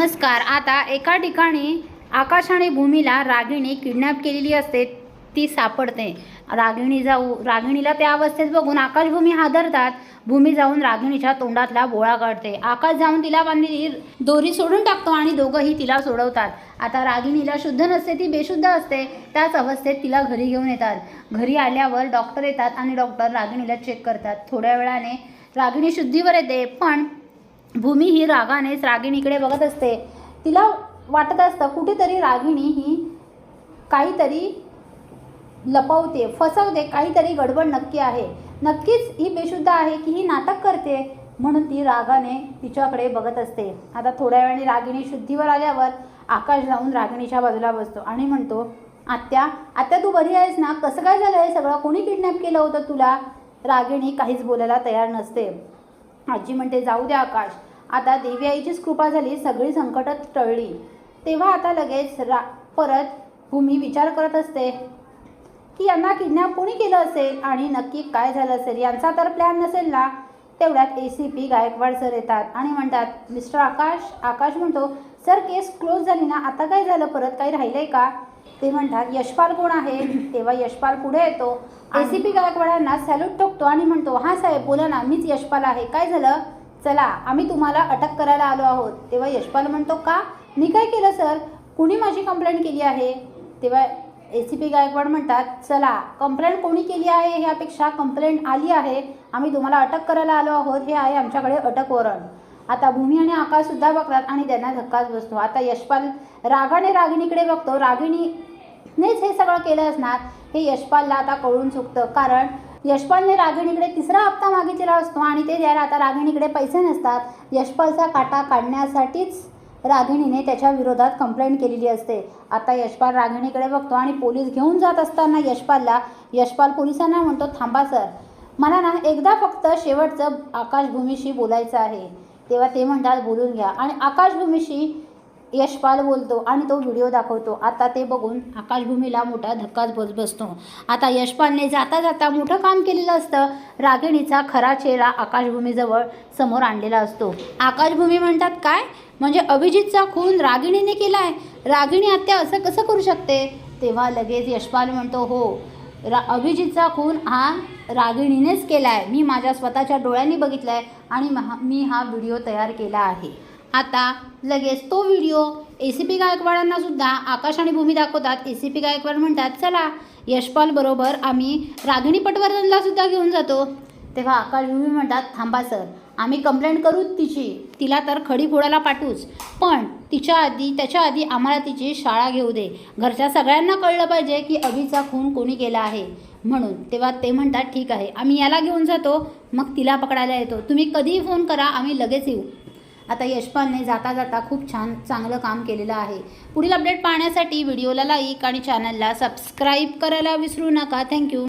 नमस्कार. आता एका ठिकाणी आकाश आणि भूमीला रागिणी किडनॅप केलेली असते. ती सापडते. रागिणी जाऊ रागिणीला त्या अवस्थेत बघून आकाशभूमी हादरतात. भूमी जाऊन रागिणीच्या तोंडातला बोळा काढते. आकाश जाऊन तिला बांधलेली दोरी सोडून टाकतो आणि दोघंही तिला सोडवतात. आता रागिणीला शुद्ध नसते ती बेशुद्ध असते. त्याच अवस्थेत तिला घरी घेऊन येतात. घरी आल्यावर डॉक्टर येतात आणि डॉक्टर रागिणीला चेक करतात. थोड्या वेळाने रागिणी शुद्धीवर येते. पण भूमी ही रागानेच रागिणीकडे बघत असते. तिला वाटत असतं कुठेतरी रागिणी ही काहीतरी लपवते फसवते काहीतरी गडबड नक्की आहे. नक्कीच ही बेशुद्ध आहे की ही नाटक करते म्हणून ती रागाने तिच्याकडे बघत असते. आता थोड्या वेळाने रागिणी शुद्धीवर आल्यावर आकाश जाऊन रागिणीच्या बाजूला बसतो आणि म्हणतो आत्या आत्या तू बरी आहेस ना? कसं काय झालं आहे सगळं? कोणी किडनॅप केलं होतं तुला? रागिणी काहीच बोलायला तयार नसते. आजी म्हणते जाऊ द्या आकाश. आता देवी आईचीच कृपा झाली सगळी संकटं टळली. तेव्हा आता लगेच रा परत भूमी विचार करत असते. की यांना किडनॅप कोणी केलं असेल? आणि नक्की काय झालं असेल? यांचा तर प्लॅन नसेल ना? तेवढ्यात A C P Gaikwad sir येतात आणि म्हणतात मिस्टर आकाश आकाश म्हणतो सर केस क्लोज झाली ना? आता काय झालं? परत काही राहिलं आहे का? ते म्हणतात यशपाल कोण आहे? तेव्हा यशपाल पुढे येतो. ए सी पी गायकवाडांना सॅल्यूट ठोकतो आणि म्हणतो हां साहेब बोला ना मीच यशपाल आहे. काय झालं? चला आम्ही तुम्हाला अटक करायला आलो आहोत. तेव्हा यशपाल म्हणतो का? मी काय केलं सर? कुणी माझी कंप्लेंट केली आहे? तेव्हा ए सी पी गायकवाड म्हणतात चला कंप्लेंट कोणी केली आहे? ह्यापेक्षा कंप्लेंट आली आहे. आम्ही तुम्हाला अटक करायला आलो आहोत. हे आहे आमच्याकडे अटक वॉरंट. आता भूमी आणि आकाशसुद्धा बघतात आणि त्यांना धक्काच बसतो. आता यशपाल रागाने रागिणीकडे बघतो. रागिणीनेच हे सगळं केलं असणार. हे यशपालला आता कळून चुकतं. कारण यशपालने रागिणीकडे तिसरा हप्ता मागितलेला असतो आणि ते द्यायला आता रागिणीकडे पैसे नसतात. यशपालचा काटा काढण्यासाठीच रागिणीने त्याच्या विरोधात कंप्लेंट केलेली असते. आता यशपाल रागिणीकडे बघतो आणि पोलीस घेऊन जात असताना यशपालला यशपाल पोलिसांना म्हणतो थांबा सर. मला ना एकदा फक्त शेवटचं आकाशभूमीशी बोलायचं आहे. तेव्हा ते म्हणतात बोलून घ्या. आणि आकाशभूमीशी यशपाल बोलतो आणि तो व्हिडिओ दाखवतो. आता ते बघून आकाशभूमीला मोठा धक्काच बस बसतो. आता यशपालने जाता जाता मोठं काम केलेलं असतं. रागिणीचा खरा चेहरा आकाशभूमीजवळ समोर आणलेला असतो. आकाशभूमी म्हणतात काय? म्हणजे अभिजितचा खून रागिणीने केला आहे रागिणी आत्या असं कसं करू शकते? तेव्हा लगेच यशपाल म्हणतो हो रा अभिजितचा खून हा रागिणीनेच केला आहे मी माझ्या स्वतःच्या डोळ्यांनी बघितला आहे आणि महा मी हा व्हिडिओ तयार केला आहे. आता लगेच तो व्हिडिओ ए सी पी गायकवाडांना सुद्धा आकाश आणि भूमी दाखवतात. ए सी पी गायकवाड म्हणतात चला यशपाल बरोबर आम्ही रागिणी पटवर्धनला सुद्धा घेऊन जातो. तेव्हा आकाश भूमी म्हणतात थांबा सर आम्ही कंप्लेंट करूच तिची. तिला तर खडी फोडायला पाठवूच. पण तिच्या आधी त्याच्या आधी आम्हाला तिची शाळा घेऊ दे. घरच्या सगळ्यांना कळलं पाहिजे की अभिचा खून कोणी केला आहे. म्हणून तेव्हा ते म्हणतात ठीक आहे आम्ही याला घेऊन जातो. मग तिला पकडायला येतो. तुम्ही कधीही फोन करा आम्ही लगेच येऊ. आता यशपालने जाता जाता खूप छान चांगलं काम केलेलं आहे. पुढील अपडेट पाहण्यासाठी व्हिडिओला लाईक आणि चॅनलला सबस्क्राईब करायला विसरू नका. थँक्यू